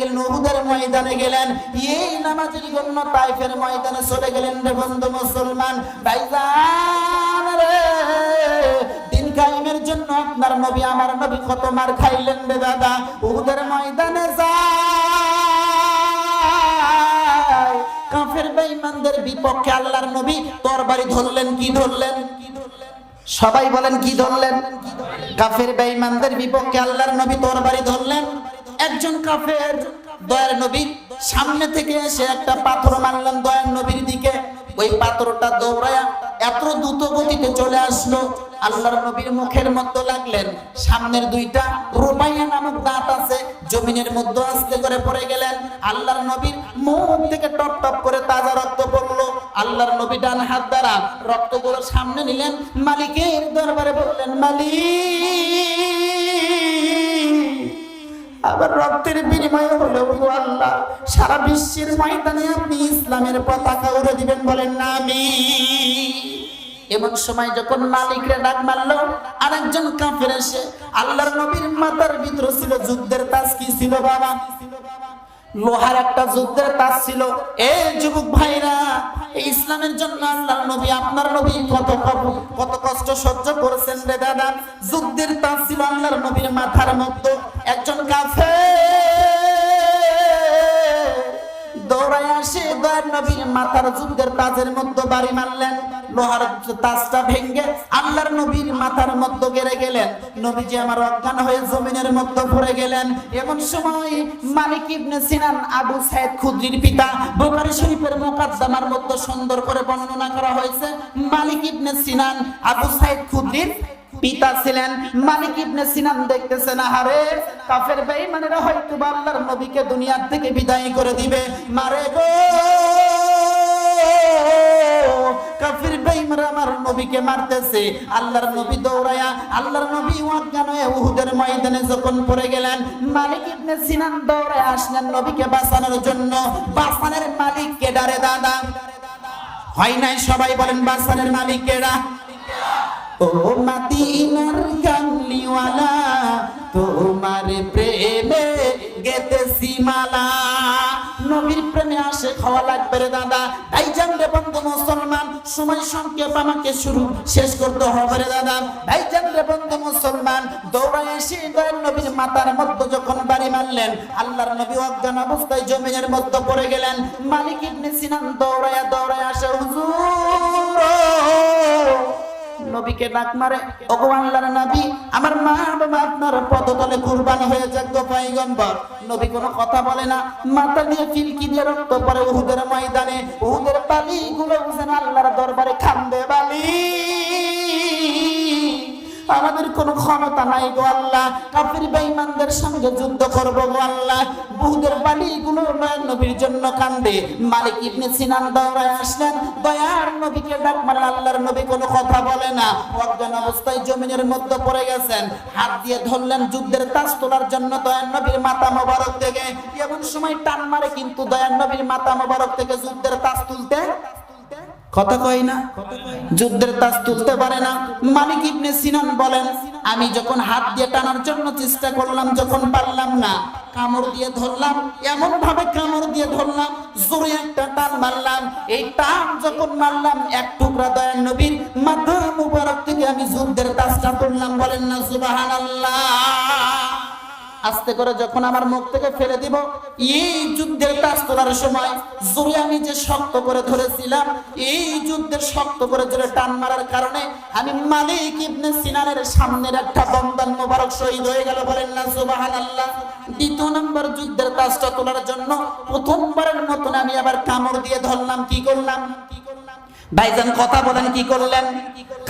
গেলেন, উহুদের ময়দানে গেলেন। এই নামাজের জন্য তাইফের ময়দানে চলে গেলেন রে বন্ধু মুসলমান। ভাইজান রে জন্য আপনার নবী, আমার নবী কত মার খাইলেন রে দাদা? উহুদের ময়দানে কাফের বেঈমানদের বিপক্ষে আল্লাহর নবী তরবারি ধরলেন, কি ধরলেন? সবাই বলেন, কি ধরলেন? কাফের বেঈমানদের বিপক্ষে আল্লাহর নবী তরবারি ধরলেন? একজন কাফের দয়ার নবী সামনে থেকে এসে একটা পাথর মারলেন দয়ার নবীর দিকে। ওই পাথরটা দৌড়ায়া এত দ্রুত গতিতে চলে আসলো। আল্লাহর নবীর মুখের মধ্যে লাগলেন, সামনের দুইটা রুবাইয়া নামক দাঁত আছে, জমিনের মধ্যে আস্তে করে পড়ে গেলেন। আল্লাহর নবীর মুখ থেকে টপ টপ করে তাজা রক্ত পড়ল। আল্লাহর নবী ডান হাত দ্বারা রক্তগুলো সামনে নিলেন। মালিকের দরবারে বললেন, মালিক! আবার রক্তের বিনিময়ে হলো আল্লাহ, সারা বিশ্বের ময়দানে আপনি ইসলামের পতাকা উড়ে দিবেন বলেন না আমি এমন সময় যখন মালিকরে ডাক মারলো, আরেকজন কাফের এসে আল্লাহর নবীর মাথার ভিতর ছিল, যুদ্ধের তাজ কি ছিল বাবা? লোহার একটা যুদ্ধের তাজ ছিল। এ যুবক ভাইরা এই ইসলামের জন্য আল্লাহর নবী, আপনার নবী কত কত- কষ্ট সহ্য করেছেন রে দাদা। যুদ্ধের তাজ আল্লাহর নবীর মাথার মতো একজন কাফে দৌড়ায় আসে, দয়ার নবীর মাথার যুদ্ধের তাজের মধ্যে বাড়ি মারলেন। লোহার তাজটা ভেঙ্গে আল্লাহর নবীর মাথার মধ্যে গেড়ে গেলেন। নবীজি আমার অজ্ঞান হয়ে জমিনের মধ্যে পড়ে গেলেন। এমন সময় মালিক ইবনে সিনান আবু সাইদ খুদ্রির পিতা বুখারী শরীফের মুকাদ্দামার মধ্যে সুন্দর করে বর্ণনা করা হয়েছে। মালিক ইবনে সিনান আবু সাইদ খুদ্রির পিতা ছিলেন, মালিক ইবনে সিনান দেখতেছেন, আহারে, কাফের বেঈমানেরা হয়তো আল্লাহর নবীকে দুনিয়ার থেকে বিদায় করে দিবে। মারে গো, কাফির বেঈমানরা আমার নবীকে মারতেছে। আল্লাহর নবী দৌড়ায়া, আল্লাহর নবী অজ্ঞান হয়ে উহুদের ময়দানে যখন পড়ে গেলেন, মালিক ইবনে সিনান দৌড়ায় আসলেন নবীকে বাঁচানোর জন্য। বাঁচানোর মালিক কে ডারে দাদা? হয় নাই সবাই বলেন, বাঁচানোর মালিক কেডা ও মদিনার কামলিওয়ালা তোমার প্রেমে গেতেছি মালা। নবীর প্রেমে আসে খাওয়া লাগবে রে দাদা। তাই জানবে বন্ধু মুসলমান, সময় সংক্ষেপ আমাকে শুরু শেষ করতে হবে রে দাদা। তাই জানবে বন্ধু মুসলমান, দৌড়ায় এসে দয়ার নবীর মাথার মধ্যে যখন বাড়ি মারলেন, আল্লাহর নবী অজ্ঞান অবস্থায় জমিনের মধ্যে পড়ে গেলেন। মালিক ইবনে সিনান দৌড়ায়া দৌড়ায় আসে, হুজুর নবীকে ডাক মারে, ওগো আল্লাহর নবী, আমার মা বাবা আপনার পদতলে কুরবানি হয়ে যাক গো পয়গম্বর। নবী কোনো কথা বলে না। মাথা দিয়ে চিলকি দিয়ে রক্ত পরে উহুদের ময়দানে, উহুদের বালি আমাদের কোনো ক্ষমতা নাই গো আল্লাহ। কাফির বেঈমানদের সঙ্গে যুদ্ধ করব গো আল্লাহ। বুহুদের বালিগুলো নয়ন নবীর জন্য কান্দে। মালিক ইবনে সিনান দৌড়ায় আসলেন। দয়ার নবীকে ডাক মারেন আল্লাহর নবী কোনো কথা বলে না। অজ্ঞান অবস্থায় জমিনের মধ্যে পড়ে গেছেন। হাত দিয়ে ধরলেন যুদ্ধের তাজ তোলার জন্য দয়ার নবীর মাথা মোবারক থেকে। এমন সময় টান মারে কিন্তু দয়ার নবীর মাথা মোবারক থেকে যুদ্ধের তাজ তুলতে কথা কই না? যুদ্ধের তাজ তুলতে পারে না। মালিক ইবনে সিনান বলেন, আমি যখন হাত দিয়ে টানার জন্য চেষ্টা করলাম, যখন পারলাম না, কামড় দিয়ে ধরলাম এমন ভাবে কামড় দিয়ে ধরলাম, জোরে একটা টান মারলাম। এই টান যখন মারলাম, এক টুকরা দয়ার নবীর মাথা মুবারক থেকে আমি যুদ্ধের তাজটা তুললাম। বলেন না, সুবহানাল্লাহ। আস্তে করে যখন আমার মুখ থেকে ফেলে দিব, এই যুদ্ধের কাজ তোলার সময় জোরে আমি যে শক্ত করে ধরেছিলাম, এই যুদ্ধের শক্ত করে জোরে টান মারার কারণে আমি মালিক ইবনে সিনানের সামনের একটা বন্ধন মোবারক শহীদ হয়ে গেল। বলেন না, সুবহানাল্লাহ। দ্বিতীয় নম্বর যুদ্ধের কাজটা তোলার জন্য প্রথমবারের মতন আমি আবার কামড় দিয়ে ধরলাম, কি করলাম? ভাইজান, কথা বলেন, কি করলেন?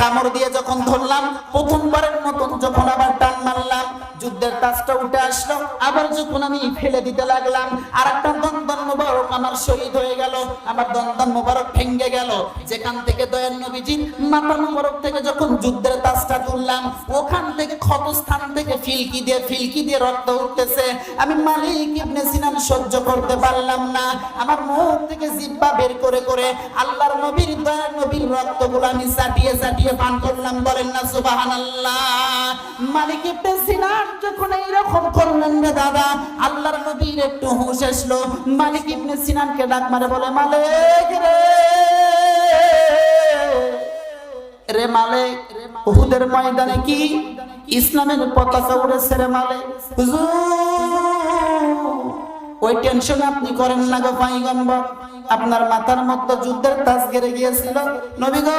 কামড় দিয়ে যখন ধরলাম, প্রথমবারের মতন যখন আবার টান মারলাম যুদ্ধের তাজটা উঠে আসলো। আবার যখন আমি ফেলে দিতে লাগলাম আর একটা দন্দন মোবারক আমার শহীদ হয়ে গেল। আমার দন্দন মোবারক ভেঙ্গে গেল। যেখান থেকে দয়াল নবীজির মাথা মোবারক থেকে যখন যুদ্ধের তাজটা তুললাম, ওখান থেকে ক্ষত স্থান থেকে ফিলকি দিয়ে ফিলকি দিয়ে রক্ত উঠতেছে। আমি মালিক ইবনে সিনান সহ্য করতে পারলাম না। আমার মুখ থেকে জিব্বা বের করে করে আল্লাহর নবীর দয়ার নবীর রক্তগুলো আমি চাটিয়ে চাটিয়ে পান করলাম। বলেন না, সুবহানাল্লাহ। মালিক ইবনে সিনান যখন এইরকম করলেন রে দাদা, আল্লাহর নবীর একটু হুঁশ আসলো মালিক ইবনে সিনানকে ডাক মারে বলে, মালিক রে! রে মালিক, উহুদের ময়দানে কি ইসলামের পতাকা উড়েছে রে মালিক? ওই টেনশন আপনি করেন না গো, পাইগম্বর। আপনার মাথার মধ্যে যুদ্ধের তাজ গেড়ে গিয়েছিল। নবী গো,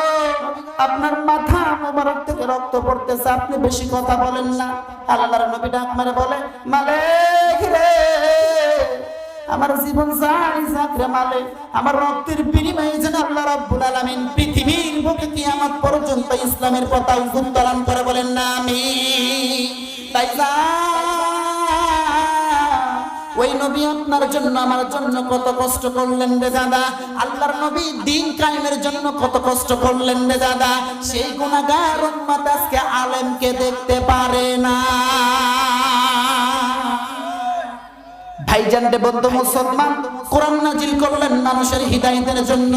আপনার মাথা মোবারক থেকে রক্ত পড়তেছে, আপনি বেশি কথা বলেন না। আল্লাহর নবী ডাক মারে বলে, মালিক রে, আমার জীবন যাই যাক রে মালিক, আমার রক্তের বিনিময়ে যেন আল্লাহ রাব্বুল আলামিন পৃথিবীর বুকে কিয়ামত পর্যন্ত ইসলামের পতাকা উত্তোলন করে বলেন না আমি তাই যা ওই নবী আপনার জন্য, আমার জন্য কত কষ্ট করলেন রে দাদা? আল্লাহর নবী দিন কায়েমের জন্য কত কষ্ট করলেন রে দাদা? সেই গুণাগার উম্মত আজকে আলেমকে দেখতে পারে না। ভাইজান রে বন্ধু মুসলমান, কোরআন নাজিল করলেন মানুষের হিদায়াতের জন্য।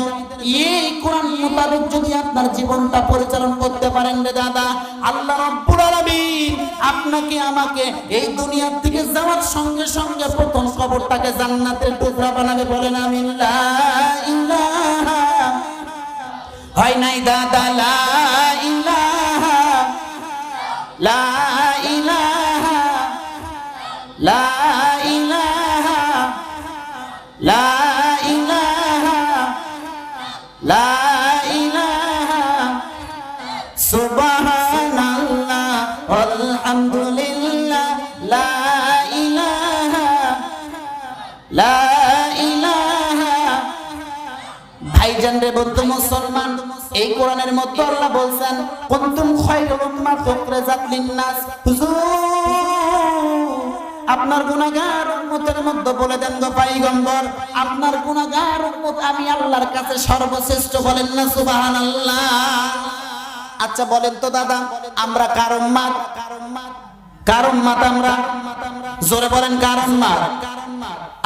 এই কোরআন মোতাবেক যদি আপনার জীবনটা পরিচালনা করতে পারেন রে দাদা, আল্লাহ রাব্বুল আলামিন আপনাকে, আমাকে এই দুনিয়ার থেকে যাওয়ার সঙ্গে সঙ্গে প্রথম কবরটাকে জান্নাতের টুকরা বানাবে বলেন আমিন। লা ইলাহা হয় নাই দাদা, লা ইলাহা লা ইলাহা, লা লা ইলাহা লা ইলাহা, সুবহানাল্লাহ, আলহামদুলিল্লাহ, লা ইলাহা লা ইলাহা। ভাইজান রে বন্ধু মুসলমান, এই কোরআনের মধ্যে আল্লাহ বলছেন, কুনতুম খায়রুল উম্মাহ উখরাজাত লিন-নাস। হুজুর! আপনার গুনাহগার উম্মতের মধ্যে বলে দেন গো পয়গম্বর, আপনার গুনাহগার উম্মত আমি আল্লাহর কাছে সর্বশ্রেষ্ঠ বলেন না, সুবহানাল্লাহ। আচ্ছা বলেন তো দাদা, আমরা কার উম্মাত কার উম্মাত আমরা? জোরে বলেন কার উম্মাত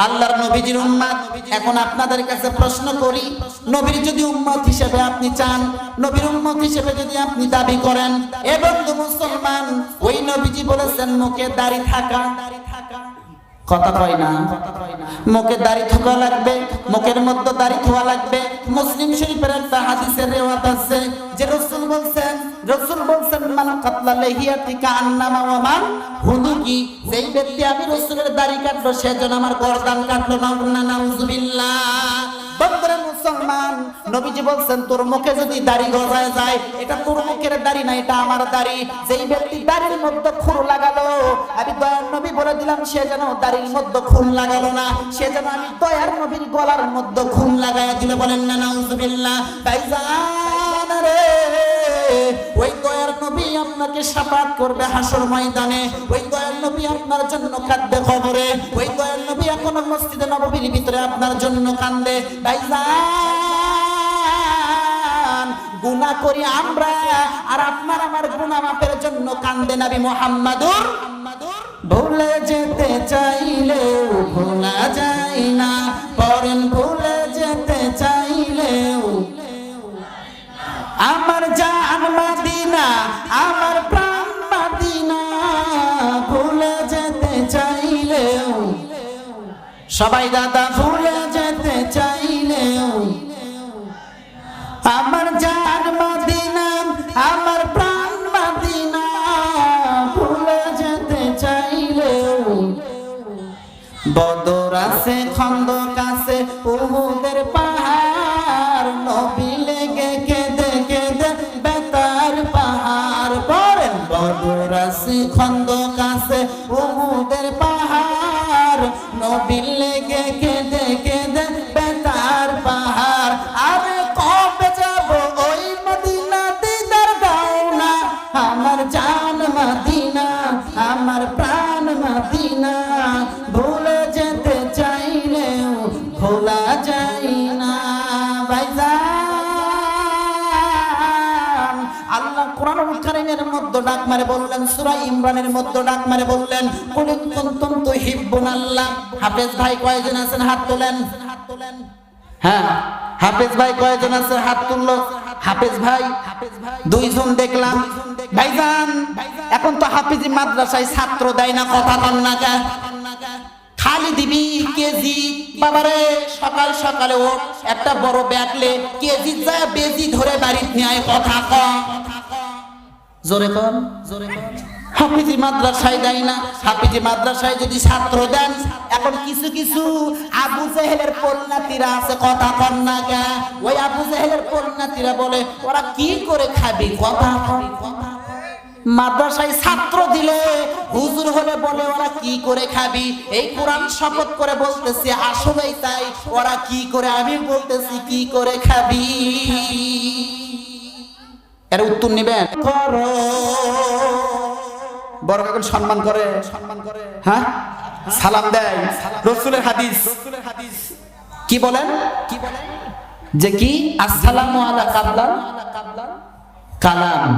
আল্লাহর নবীজির উম্মাত এখন আপনাদের কাছে প্রশ্ন করি, নবীর যদি উম্মত হিসেবে আপনি চান, নবীর উম্মত হিসেবে যদি আপনি দাবি করেন, এ বন্ধু মুসলমান, ওই নবীজি বলেছেন, মুখে দাড়ি থাকা কথা কয় না। মুখে দাড়ি থাকা লাগবে, মুখের মধ্যে দাড়ি থোয়া লাগবে। মুসলিম শরীফের একটা হাদিসের রেওয়াত আছে যে রাসূল বলছেন রাসূল বলছেন, মান কাতলা লাহিয়াতি কান্নামা ওয়া মান হুদুকি। যেই ব্যক্তি আমি রাসূলের দাড়ি কাটলো, সে যেন আমার গর্দান কাটলো। না নাউজুবিল্লাহ। বন্ধুরা, মুসলমান, নবীজি বলছেন, তোর মুখে যদি দাড়ি গজায় যায়, এটা তোর মুখের দাড়ি না, এটা আমার দাড়ি। যেই ব্যক্তি দাড়ির মধ্যে খুর দিলাম সে যেন দাড়ির মধ্যে খুন লাগালো না, সে যেন আমি দয়ার নবীর গলার মধ্যে খুন লাগায় দিলে। বলেন, না, নাউজুবিল্লাহ ভাইজান রে, ওই দয়ার নবী আপনাকে সাফাত করবে হাসর ময়দানে। ওই দয়ার নবী আপনার জন্য কাঁদবে খবরে ওই দয়ার নবী এখনও মসজিদে নববীর ভিতরে আপনার জন্য কান্দে ভাইজান করি আমরা, আর আপনার আমার গুনাহ মাপের জন্য কান্দে নবী মুহাম্মাদুর ভুলে যেতে চাইলেও ভোলা যায় না। পরেন ভুলে যেতে চাইলেও আমার জান মাদিনা, আমার প্রাণ মাদিনা। ভুলে যেতে চাইলেও সবাই দাদা, ভুলে যেতে চাইলেও আমার জান আছে কাছে উহুদের পাহাড়, নবী লেগে কেঁদে কেঁদে বেতার পাহাড় পরেন বদর খন্দ কাছে উহুদের পাহাড়, নবী ইমরানের মধ্যে ডাক মারে বললেন হাফেজ ভাই কয়জন আছেন? হাত তোলেন। হাত তোলেন হ্যাঁ হাফেজ ভাই কয়জন আছে? হাত তুললো। হাফেজ ভাই, দুইজন দেখলাম। ভাইজান, এখন তো হাফিজি মাদ্রাসায় ছাত্র দেয় না, কথা কন না কা। খালি দিবি কেজি। বাবারে, সকাল সকালে ও একটা বড় ব্যাগলে কেজি যা বেজি ধরে বাড়িতে নিয়ে কথা কম জোরে কম জোরে কম হাফিজি মাদ্রাসায় দেয় না। হাফিজি মাদ্রাসায় যদি ছাত্র দেন, এখন কিছু কিছু আবু জেহেলের পরিণাতিরা আছে, কথা কন না গা ওই আবু জেহেলের পরিণাতিরা বলে, ওরা কি করে খাবি? কথা মাদ্রাসায় ছাত্র দিলে হুজুর হলে বলে, ওরা কি করে খাবি? এই কোরআন শপথ করে বলতেছি, আসলেই তাই, ওরা কি করে, আমি বলতেছি, কি করে খাবি? এর উত্তর নেবেন। করো বড় কাকুন সম্মান করে সম্মান করে। হ্যাঁ? সালাম দেয়। রসুলের হাদিস। রসুলের হাদিস কি বলেন? কি বলেন যে কি? আসসালামু আলা কাবলান। কালাম।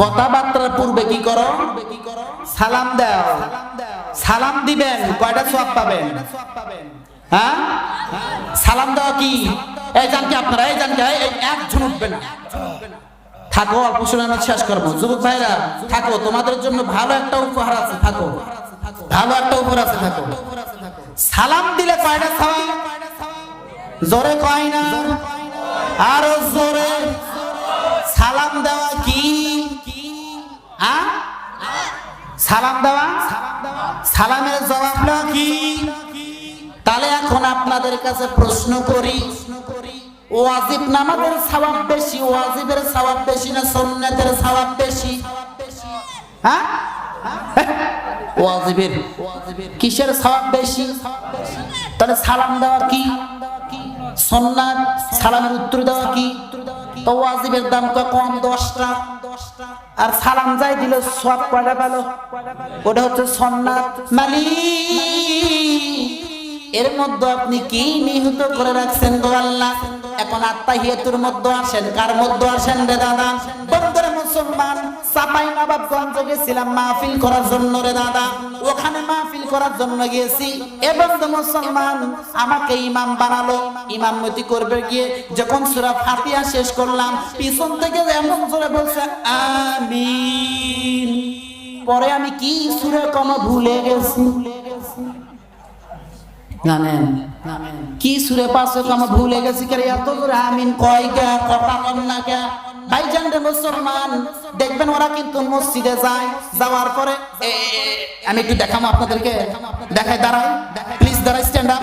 কথাবার্তার পূর্বে কি করো? সালাম দাও। সালাম দিবেন। কয়টা সওয়াব পাবেন? হ্যাঁ? সালাম দেওয়া কি? এই জানকে আপনারা, এই জানকে একজন উঠবে না। থাকো অল্প সময় আমরা শেষ করব। যুবক ভাইরা, থাকো, তোমাদের জন্য ভালো একটা উপহার আছে, থাকো। ভালো একটা উপহার আছে, থাকো। সালাম দিলে কয়টা সওয়াব জোরে কয় না? আরও জোরে। সালাম দেওয়া কি? সালাম দেওয়া? সালামের জবাবটা কি? তাহলে এখন আপনাদের কাছে প্রশ্ন করি। ওয়াজিব নামাজের সওয়াব বেশি, ওয়াজিবের সওয়াব বেশি না সুন্নাতের সওয়াব বেশি? হ্যাঁ? ওয়াজিবের, কিসের সওয়াব বেশি? তাহলে সালাম দেওয়া কি? সুন্নাত, সালামের উত্তর দেওয়া কি? তো ওয়াজিবের দাম তো কম, দশটা। আর সালাম যাই দিল, সব কয়টা পেল? ওটা হচ্ছে সন্ন্যাত মালিক, এর মধ্যে আপনি কি নিহত করে রাখছেন গো আল্লাহ? এখন আত্মাহিয়াতুর মধ্যে আসেন। কার মধ্যে আসেন রে দাদা? বন্ধুরে মুসলমান, সাপাই নবাবগঞ্জ গেছিলাম মাহফিল করার জন্য রে দাদা। ওখানে মাহফিল করার জন্য গিয়েছি। এবং তো মুসলমান, আমাকে ইমাম বানালো। ইমামতি করবে গিয়ে যখন সূরা ফাতিহা শেষ করলাম, পিছন থেকে এমন জোরে বলছে, আমিন। পরে আমি কি সুরে কম ভুলে গেছি? জানেন কি সুরে পাশে ভুলে গেছি কে এত রে মুসলমান, দেখবেন ওরা কিন্তু মসজিদে যায়, যাওয়ার পরে আমি একটু দেখাবো আপনাদেরকে। দেখাই, দাঁড়াই। প্লিজ দাঁড়াই স্ট্যান্ড আপ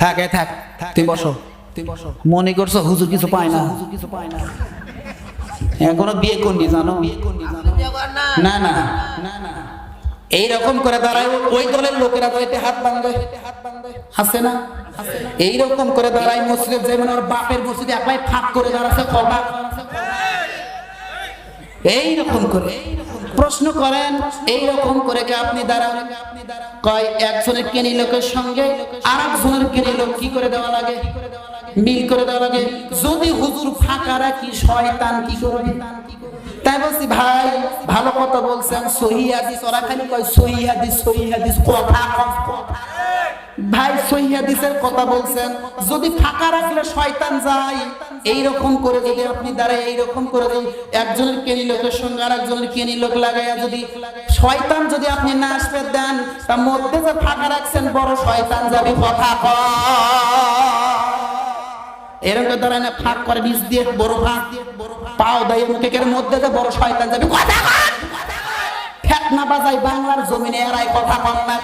থাক এ থাক বসো। মনে করছ হুজুর কিছু পায় না। হুজুর কিছু পায় না এখনও বিয়ে করনি, জানো? না না না না এইরকম করে দাঁড়ায়, ওই দলের লোকেরা এতে হাত বাঁধে। আছে না? এইরকম করে দাঁড়ায় মসজিদ যেমন ওর বাপের মসজিদে একলাই ফাঁক করে দাঁড়াচ্ছে কবা এইরকম করে। প্রশ্ন করেন এইরকম করে কে আপনি দাঁড়ান? কয়, একজনের কেনি লোকের সঙ্গে আর একজনের কেনি লোক কি করে দেওয়া লাগে? মিল করে দেওয়া লাগে। যদি হুজুর ফাঁকা রাখি, শয়তান কি করবে? তাই বলছি, ভাই, ভালো কথা বলছেন, সহি হাদিস। ওরা খালি কয়, সহি হাদিস সহি হাদিস, কথা ভাই, সহি হাদিসের কথা বলছেন, যদি ফাঁকা রাখলে শয়তান যায়। এই রকম করে যদি আপনি দাঁড়ায় এই রকম করে যদি একজনের কেনি লোকের সঙ্গে আর একজনের কেনি লোক লাগাইয়া যদি শয়তান যদি আপনি না আসবে দেন, তার মধ্যে যে ফাঁকা রাখছেন, বড় শয়তান যাবে, কথা এরকম দাঁড়ায় না ফাঁক করে, বিষ দিয়ে, বড় ফাঁক। পাও দেয় কের মধ্যে যে বড় শয়তান যাবে। কথা! ফেতনা বাজাই বাংলার জমিনে, এরাই কথা কম না।